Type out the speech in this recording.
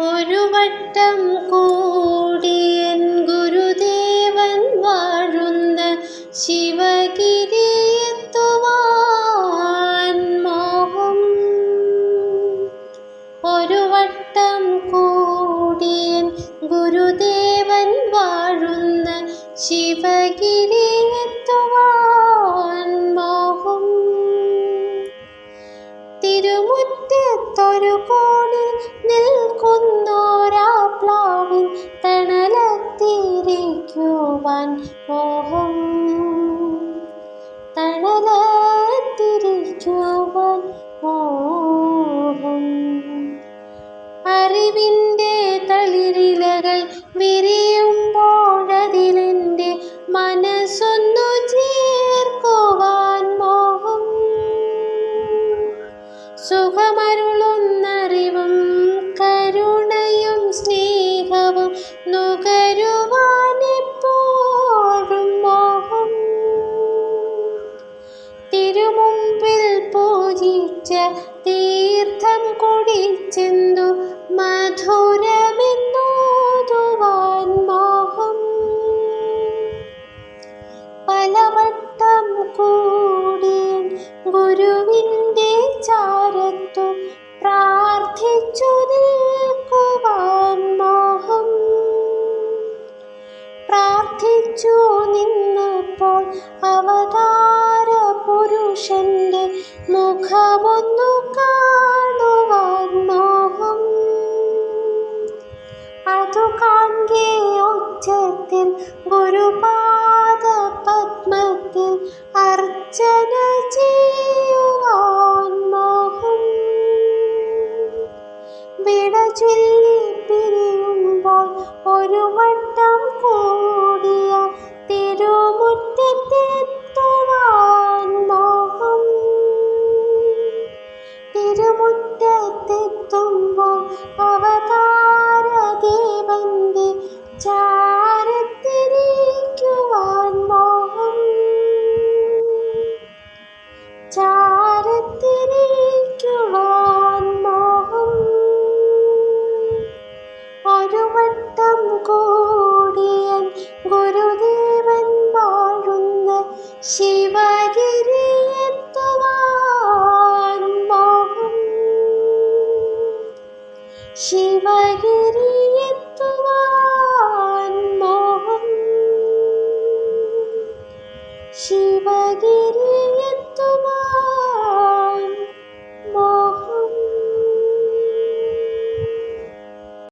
ഒരു വട്ടം കൂടിയൻ ഗുരുദേവൻ വാഴുന്ന ശിവഗിരിയെത്തുവാൻ മോഹം. ഒരു വട്ടം കൂടിയൻ ഗുരുദേവൻ വാഴുന്ന ശിവഗിരിയെത്തുവാൻ മോഹം. തിരുമുറ്റത്തൊരു കോണിൽ നിൽക്കുന്നോരാ പ്ലാവിൻ തണലത്തിരിക്കുവാൻ മോഹം. തണലത്തിരിക്കുവാൻ മോഹം. അറിവിന്റെ തളിരിലകൾ വിരിയുമ്പോഴതിലെന്റെ മനസ്സൊന്നു ചേർക്കുവാൻ മോഹം. സുഖമരുളുന്നറിവും സ്നേഹവും നുകരുവാനെപ്പോഴും മോഹം. തിരുമുമ്പിൽ പൂജിച്ച തീർത്ഥം കുടിച്ചെന്തു മധുരമെന്നോതുവാൻ മോഹം. പലവട്ടം കൂടി ഗുരുവിന്റെ ചാരത്തു പ്രാർത്ഥിച്ചു നിന്നപ്പോൾ അവതാര പുരുഷന്റെ മുഖമൊന്നു കാണുവാൻ മോഹം. അതു കാണത്തിൽ ഗുരുപാദ പത്മത്തിൽ അർച്ചന ചെയ്യുവാൻ മോഹം. വിട ചൊല്ലി പിരിയുമ്പോൾ ഒരു വട്ടം കൂടിയ തിരുമുറ്റത്തെത്തുമ്പോൾ അവതാര ദേവന്റെ ചാരത്തിരിക്കുവാൻ മോഹം. ചാരത്തിരിക്കുവാൻ മോഹം. ഒരു കൂടിയൻ ഗുരുദേവൻ വാഴുന്ന ശിവഗിരിയെത്തുവാൻ ശിവഗിരിയെത്തുവാൻ മോഹം. ശിവഗിരി